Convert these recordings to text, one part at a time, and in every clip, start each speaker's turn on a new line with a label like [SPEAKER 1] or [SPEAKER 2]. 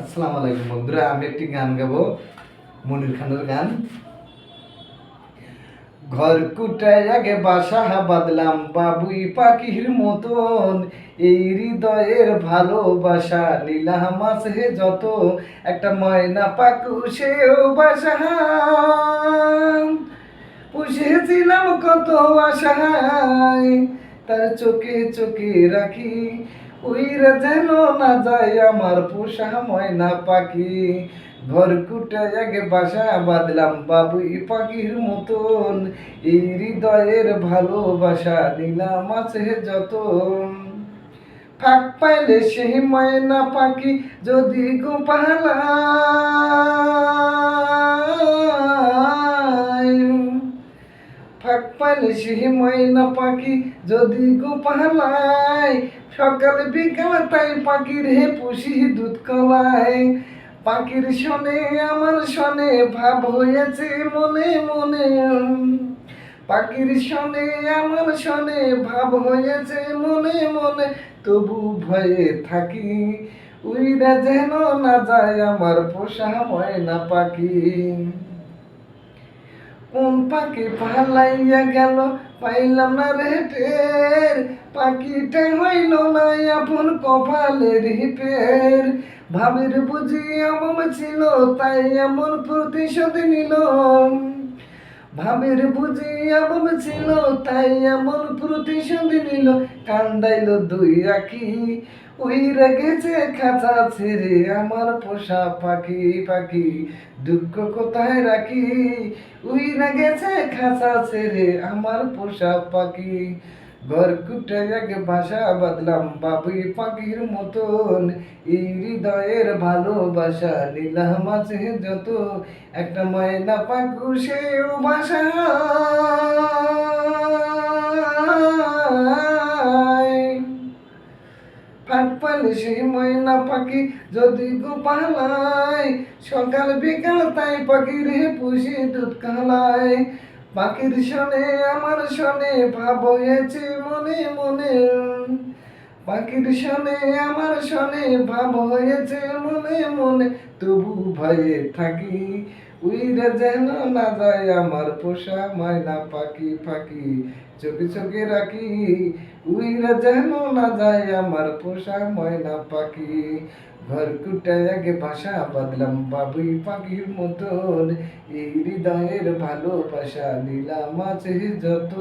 [SPEAKER 1] আসসালামু আলাইকুম বন্ধুরা, আমি একটি গান মনির খানের গান। ঘর কুটায় আগে বাসা বাদলাম বাবুই পাখির মতন। এই হৃদয়ের ভালোবাসা নীলাম আছে যত। একটা ময়না পাকু সেও বাসা পুষেছিলাম কত আশায়, তার চোখে চোখে রাখি। উইরা যেন না যাই আমার পোষা ময়না পাখি। ঘর কুটে আগে বাসা বাঁধলাম বাবুই পাখির মতন। এই হৃদয়ের ভালোবাসা নিলাম আছে যত ফাঁক পাইলে সেই ময়না পাখি যদি গোপালায় ফাঁক পাইলে সেই ময়না পাখি যদি গোপালায় সকালে বিকালে তাই পাখির হে পুষি দুধ কলায় পাখির শনে আমার শনে ভাব হয়েছে মনে মনে পাখির শনে আমার শনে ভাব হয়েছে মনে মনে তবু ভয়ে থাকি উইরা যেন না যায় আমার পোষা ময়না পাখি কোন পাখি পালাইয়া গেল, পাইলাম না রে টের পাখিটা হইল না আপন কপালের হিপের। ভাবির বুঝি এমন ছিল, তাই এমন প্রতিশোধ নিল ভাবের বুঝি এমন ছিল, তাই এমন প্রতিশোধ নিল, কান্দাইল দুই রাখি ওই গেছে খাঁচা ছেড়ে, আমার পোষা পাখি পাখি, দুঃখ কোথায় রাখি? ওই গেছে খাঁচা ছেড়ে, আমার পোষা পাখি। ঘর ভাষা বাদলাম বাবুই পাখির মতন হৃদয়ের ভালোবাসা। নিলাম আছে যত, একটা ময়না পাখু, সেও পালে সেই ময়না পাখি যদি গোপালায়, সকাল বিকাল তাই পাখি রে পুষি দুধ খালায় পাখির শনে, আমার শনে ভাব হয়েছে মনে মনে। পাখির শনে, আমার শনে ভাব হয়েছে মনে মনে। তবু ভয়ে থাকি উইরা যেন না যায় আমার পোষা ময়না পাখি পাখি চোখে চোখে রাখি। উইরা যেন না যায় আমার পোষা ময়না পাখি। ঘর কুটায় আগে ভাষা বাদলাম বাবুই পাখির মতন। এই হৃদয়ের ভালোবাসা নিলাম আছে যত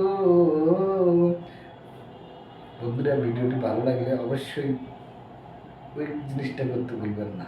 [SPEAKER 1] বন্ধুরা, ভিডিওটি ভালো লাগলে অবশ্যই ওই জিনিসটা করতে ভুলবেন না।